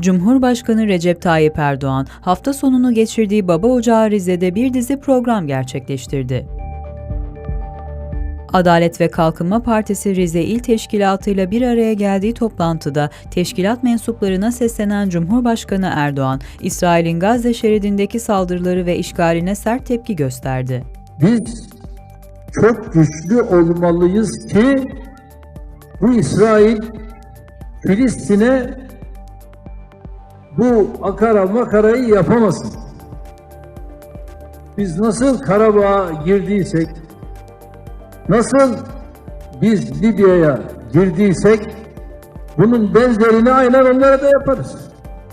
Cumhurbaşkanı Recep Tayyip Erdoğan hafta sonunu geçirdiği Baba Ocağı Rize'de bir dizi program gerçekleştirdi. Adalet ve Kalkınma Partisi Rize İl Teşkilatı ile bir araya geldiği toplantıda teşkilat mensuplarına seslenen Cumhurbaşkanı Erdoğan, İsrail'in Gazze şeridindeki saldırıları ve işgaline sert tepki gösterdi. Biz çok güçlü olmalıyız ki bu İsrail Filistin'e bu akara makarayı yapamasın. Biz nasıl Karabağ'a girdiysek, nasıl biz Libya'ya girdiysek, bunun benzerini aynen onlara da yaparız.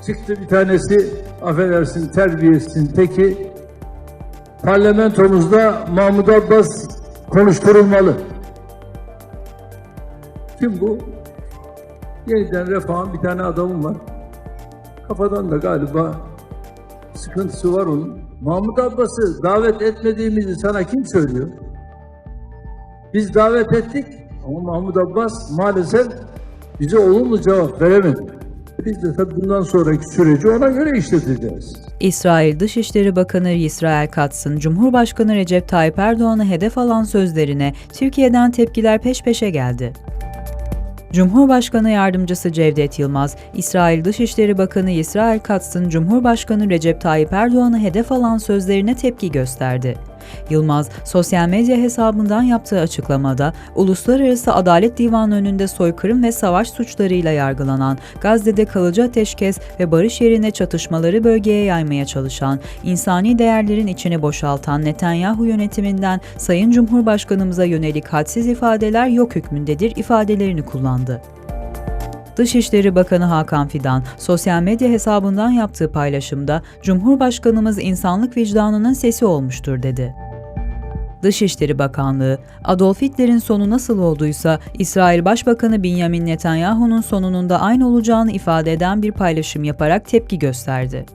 Çıktı bir tanesi, affedersin terbiyesizin teki, parlamentomuzda Mahmut Abbas konuşturulmalı. Kim bu? Yeniden Refah'ın bir tane adamım var. Kafadan da galiba sıkıntısı var onun. Mahmut Abbas'ı davet etmediğimizi sana kim söylüyor? Biz davet ettik ama Mahmut Abbas maalesef bize olumlu cevap veremedi. Biz de tabii bundan sonraki süreci ona göre işleteceğiz. İsrail Dışişleri Bakanı İsrail Katz'ın Cumhurbaşkanı Recep Tayyip Erdoğan'ı hedef alan sözlerine Türkiye'den tepkiler peş peşe geldi. Cumhurbaşkanı Yardımcısı Cevdet Yılmaz, İsrail Dışişleri Bakanı İsrail Katz'ın Cumhurbaşkanı Recep Tayyip Erdoğan'ı hedef alan sözlerine tepki gösterdi. Yılmaz, sosyal medya hesabından yaptığı açıklamada, Uluslararası Adalet Divanı önünde soykırım ve savaş suçlarıyla yargılanan, Gazze'de kalıcı ateşkes ve barış yerine çatışmaları bölgeye yaymaya çalışan, insani değerlerin içini boşaltan Netanyahu yönetiminden Sayın Cumhurbaşkanımıza yönelik hadsiz ifadeler yok hükmündedir ifadelerini kullandı. Dışişleri Bakanı Hakan Fidan, sosyal medya hesabından yaptığı paylaşımda Cumhurbaşkanımız insanlık vicdanının sesi olmuştur dedi. Dışişleri Bakanlığı, Adolf Hitler'in sonu nasıl olduysa İsrail Başbakanı Benjamin Netanyahu'nun sonunun da aynı olacağını ifade eden bir paylaşım yaparak tepki gösterdi.